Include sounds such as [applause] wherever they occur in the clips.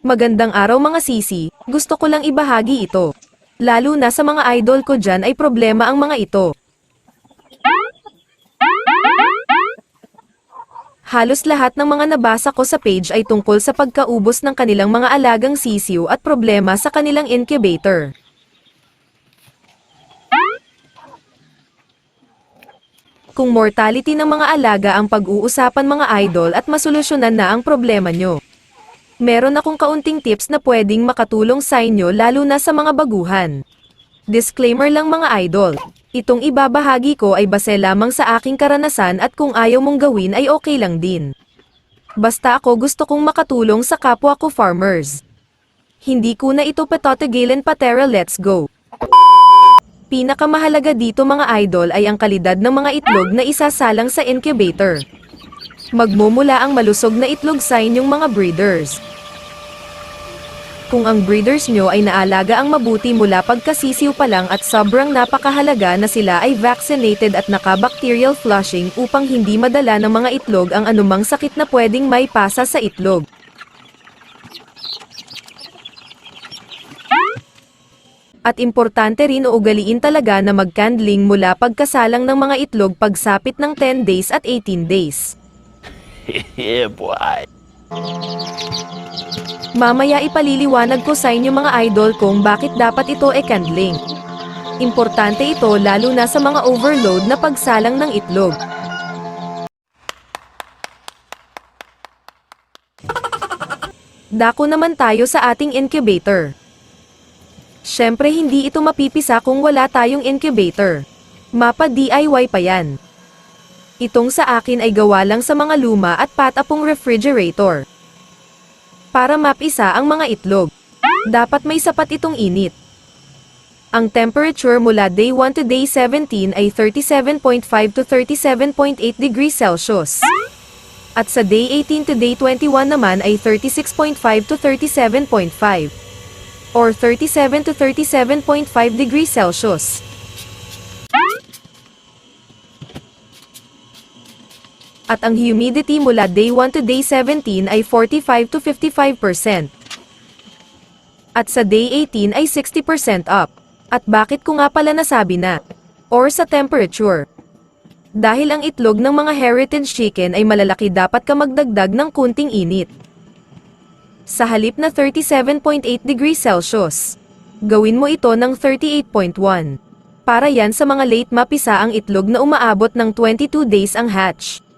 Magandang araw mga sisi, gusto ko lang ibahagi ito. Lalo na sa mga idol ko dyan ay problema ang mga ito. Halos lahat ng mga nabasa ko sa page ay tungkol sa pagkaubos ng kanilang mga alagang sisiw at problema sa kanilang incubator. Kung mortality ng mga alaga ang pag-uusapan mga idol at masolusyonan na ang problema nyo. Meron akong kaunting tips na pwedeng makatulong sa inyo lalo na sa mga baguhan. Disclaimer lang mga idol. Itong ibabahagi ko ay base lamang sa aking karanasan at kung ayaw mong gawin ay okay lang din. Basta ako gusto kong makatulong sa kapwa ko farmers. Hindi ko na ito patotigilan patera let's go. Pinakamahalaga dito mga idol ay ang kalidad ng mga itlog na isasalang sa incubator. Magmumula ang malusog na itlog sa inyong mga breeders. Kung ang breeders nyo ay naalaga ang mabuti mula pagkasisiw pa lang at sobrang napakahalaga na sila ay vaccinated at naka-bacterial flushing upang hindi madala ng mga itlog ang anumang sakit na pwedeng may pasa sa itlog. At importante rin o ugaliin talaga na mag-candling mula pagkasalang ng mga itlog pagsapit ng 10 days at 18 days. [laughs] yeah, boy. Mamaya ipaliliwanag ko sa inyo mga idol kung bakit dapat ito e candling. Importante ito lalo na sa mga overload na pagsalang ng itlog. Dako naman tayo sa ating incubator. Siyempre hindi ito mapipisa kung wala tayong incubator. Mapa DIY pa yan. Itong sa akin ay gawa lang sa mga luma at patapong refrigerator. Para mapisa ang mga itlog. Dapat may sapat itong init. Ang temperature mula day 1 to day 17 ay 37.5 to 37.8 degrees Celsius. At sa day 18 to day 21 naman ay 36.5 to 37.5 or 37 to 37.5 degrees Celsius. At ang humidity mula day 1 to day 17 ay 45 to 55%. At sa day 18 ay 60% up. At bakit ko nga pala nasabi na? Or sa temperature. Dahil ang itlog ng mga heritage chicken ay malalaki dapat ka magdagdag ng kunting init. Sa halip na 37.8 degrees Celsius. Gawin mo ito ng 38.1. Para yan sa mga late mapisa ang itlog na umaabot ng 22 days ang hatch.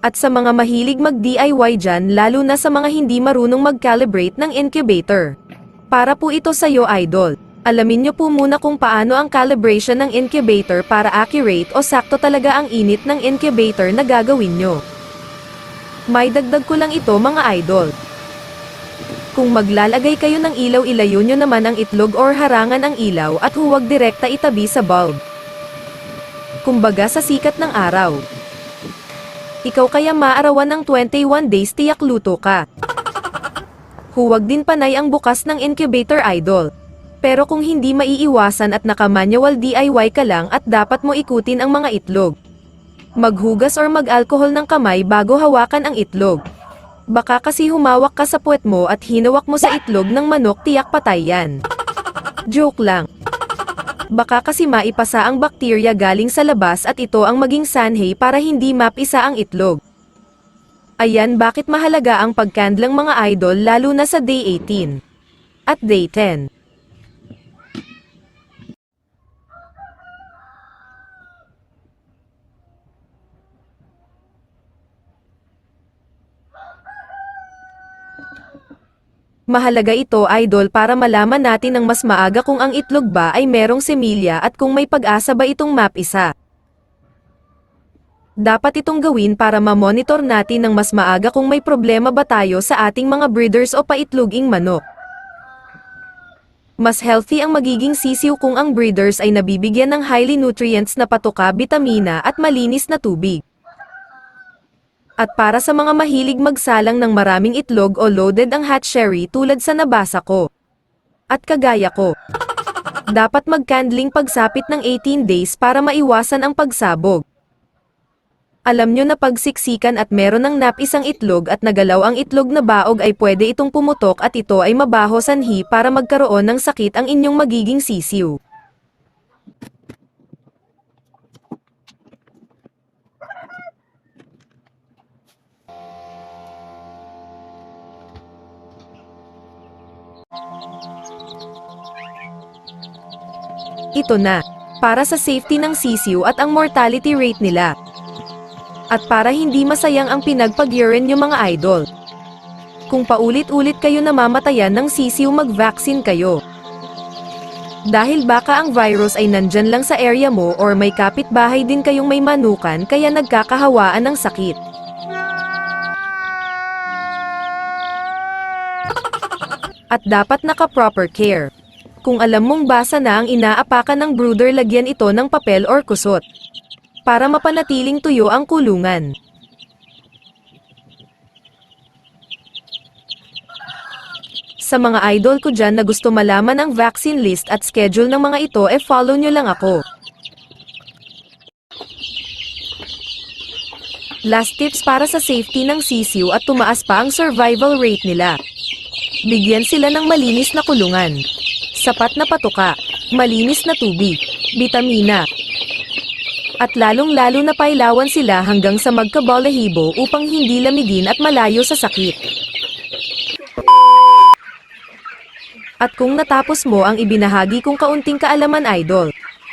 At sa mga mahilig mag-DIY dyan lalo na sa mga hindi marunong mag-calibrate ng incubator. Para po ito sa iyo idol. Alamin nyo po muna kung paano ang calibration ng incubator para accurate o sakto talaga ang init ng incubator na gagawin nyo. May dagdag ko lang ito mga idol. Kung maglalagay kayo ng ilaw ilayo nyo naman ang itlog or harangan ang ilaw at huwag direkta itabi sa bulb. Kumbaga sa sikat ng araw. Ikaw kaya maarawan ng 21 days tiyak luto ka. Huwag din panay ang bukas ng incubator idol. Pero kung hindi maiiwasan at naka-manual DIY ka lang at dapat mo ikutin ang mga itlog. Maghugas or mag-alcohol ng kamay bago hawakan ang itlog. Baka kasi humawak ka sa puwet mo at hinawak mo sa itlog ng manok tiyak patay yan. Joke lang. Baka kasi maipasa ang bakterya galing sa labas at ito ang maging sanhay para hindi mapisa ang itlog. Ayan bakit mahalaga ang pagkandlang mga idol lalo na sa day 18. At day 10. Mahalaga ito idol para malaman natin ng mas maaga kung ang itlog ba ay merong semilya at kung may pag-asa ba itong map isa. Dapat itong gawin para ma-monitor natin ng mas maaga kung may problema ba tayo sa ating mga breeders o paitloging manok. Mas healthy ang magiging sisiw kung ang breeders ay nabibigyan ng highly nutrients na patuka, bitamina at malinis na tubig. At para sa mga mahilig magsalang ng maraming itlog o loaded ang hatchery tulad sa nabasa ko. At kagaya ko. Dapat mag-candling pagsapit ng 18 days para maiwasan ang pagsabog. Alam nyo na pagsiksikan at meron ng nap isang itlog at nagalaw ang itlog na baog ay pwede itong pumutok at ito ay mabaho sanhi para magkaroon ng sakit ang inyong magiging sisiw. Ito na, para sa safety ng sisiw at ang mortality rate nila. At para hindi masayang ang pinagpag-urine yung mga idol. Kung paulit-ulit kayo namamatayan ng sisiw mag-vaccine kayo. Dahil baka ang virus ay nandyan lang sa area mo or may kapitbahay din kayong may manukan kaya nagkakahawaan ng sakit. At dapat naka-proper care. Kung alam mong basa na ang inaapakan ng brooder lagyan ito ng papel or kusot. Para mapanatiling tuyo ang kulungan. Sa mga idol ko dyan na gusto malaman ang vaccine list at schedule ng mga ito e follow nyo lang ako. Last tips para sa safety ng sisiw at tumaas pa ang survival rate nila. Bigyan sila ng malinis na kulungan. Sapat na patuka, malinis na tubig, bitamina, at lalong-lalo na pailawan sila hanggang sa magkabalahibo upang hindi lamigin at malayo sa sakit. At kung natapos mo ang ibinahagi kong kaunting kaalaman idol,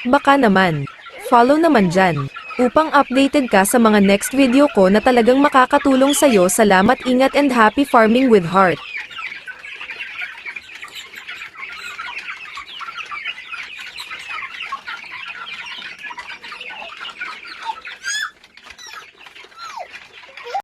baka naman, follow naman dyan, upang updated ka sa mga next video ko na talagang makakatulong sa'yo salamat ingat and happy farming with heart.